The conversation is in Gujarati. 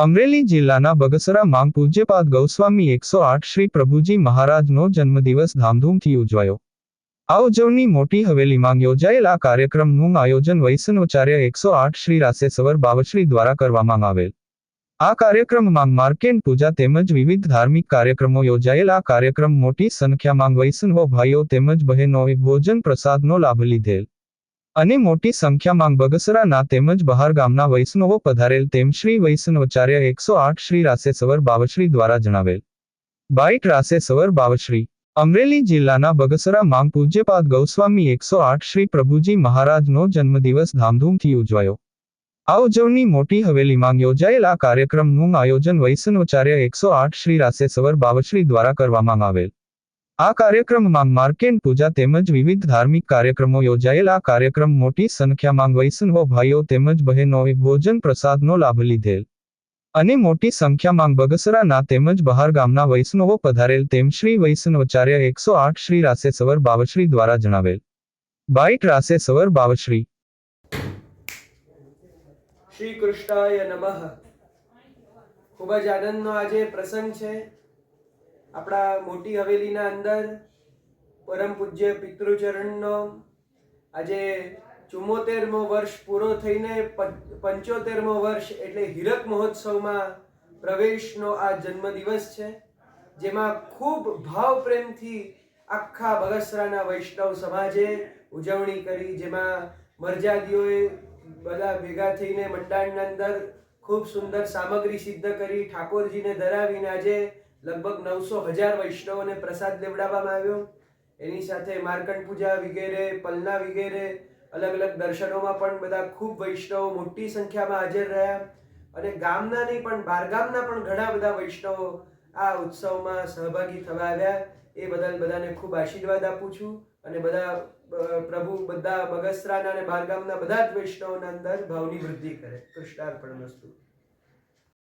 અમરેલી જિલ્લાના બગસરા માંગ પૂજ્યપાદ ગૌસ્વામી એકસો આઠ શ્રી પ્રભુજી મહારાજનો જન્મદિવસ ધામધૂમથી ઉજવાયો. આ ઉજવણી મોટી હવેલીમાં યોજાયેલ આ કાર્યક્રમનું આયોજન વૈષ્ણવાચાર્ય એકસો આઠ શ્રી રાસેસવર બાવશ્રી દ્વારા કરવામાં આવેલ. આ કાર્યક્રમમાં માર્કેન્ડ પૂજા તેમજ વિવિધ ધાર્મિક કાર્યક્રમો યોજાયેલ. કાર્યક્રમ મોટી સંખ્યામાં વૈષ્ણવ ભાઈઓ તેમજ બહેનોએ ભોજન પ્રસાદનો લાભ લીધેલ. અને મોટી સંખ્યામાં બગસરાના તેમજ બહાર ગામના વૈષ્ણવો પધારેલ તેમ શ્રી વૈષ્ણવાચાર્ય એકસો આઠ શ્રી રાસેસવર બાવશ્રી દ્વારા જણાવેલ. બાઇટ રાસેસવર બાવશ્રી, અમરેલી જિલ્લાના બગસરા માંગ પૂજ્યપાદ ગૌસ્વામી એકસો આઠ શ્રી પ્રભુજી મહારાજનો જન્મદિવસ ધામધૂમથી ઉજવાયો. આ ઉજવણી મોટી હવેલીમાં યોજાયેલ કાર્યક્રમનું આયોજન વૈષ્ણવાચાર્ય એકસો આઠ શ્રી રાસેસવર બાવશ્રી દ્વારા કરવામાં આવેલ. આ કાર્યક્રમમાં માર્કેન પૂજા તેમજ વિવિધ ધાર્મિક કાર્યક્રમો યોજાયેલ. કાર્યક્રમ મોટી સંખ્યામાં વૈષ્ણવ ભાઈઓ તેમજ બહેનોએ ભોજન પ્રસાદનો લાભ લીધેલ અને મોટી સંખ્યામાં બગસરાના તેમજ બહાર ગામના વૈષ્ણવો પધારેલ તેમ શ્રી વૈષ્ણવચાર્ય એકસો આઠ શ્રી રાસેસવર બાવશ્રી દ્વારા જણાવેલ. બાઇટ રાસેસવર બાવશ્રી. શ્રી કૃષ્ણાય નમઃ. ખૂબ જ આનંદનો આજે પ્રસંગ છે. આપણા મોટી હવેલીના અંદર પરમ પૂજ્ય પિતૃચરણનો આજે ચુમ્મોતેરમો વર્ષ પૂરો થઈને પંચોતેરમો વર્ષ એટલે હીરક મહોત્સવમાં પ્રવેશનો આ જન્મદિવસ છે, જેમાં ખૂબ ભાવ પ્રેમથી આખા બગસરાના વૈષ્ણવ સમાજે ઉજવણી કરી, જેમાં મરજાદીઓએ બધા ભેગા થઈને મંડાણના અંદર ખૂબ સુંદર સામગ્રી સિદ્ધ કરી, ઠાકોરજીને ધરાવીને આજે લગભગ નવસો હજાર વૈષ્ણવોને પ્રસાદ લેવડાવવામાં આવ્યો. એની સાથે માર્કંડ પૂજા વગેરે, પલના વગેરે, અલગ અલગ દર્શનોમાં પણ બધા ખૂબ વૈષ્ણવો મોટી સંખ્યામાં હાજર રહ્યા. અને ગામના નહીં પણ, બારગામના પણ ઘણા બધા વૈષ્ણવો આ ઉત્સવમાં સહભાગી થવા આવ્યા. એ બદલ બધાને ખૂબ આશીર્વાદ આપું છું. અને બધા પ્રભુ બધા બગસરાના અને બારગામના બધા જ વૈષ્ણવોના અંદર ભાવની વૃદ્ધિ કરે. કૃષ્ણાર્પણ વસ્તુ.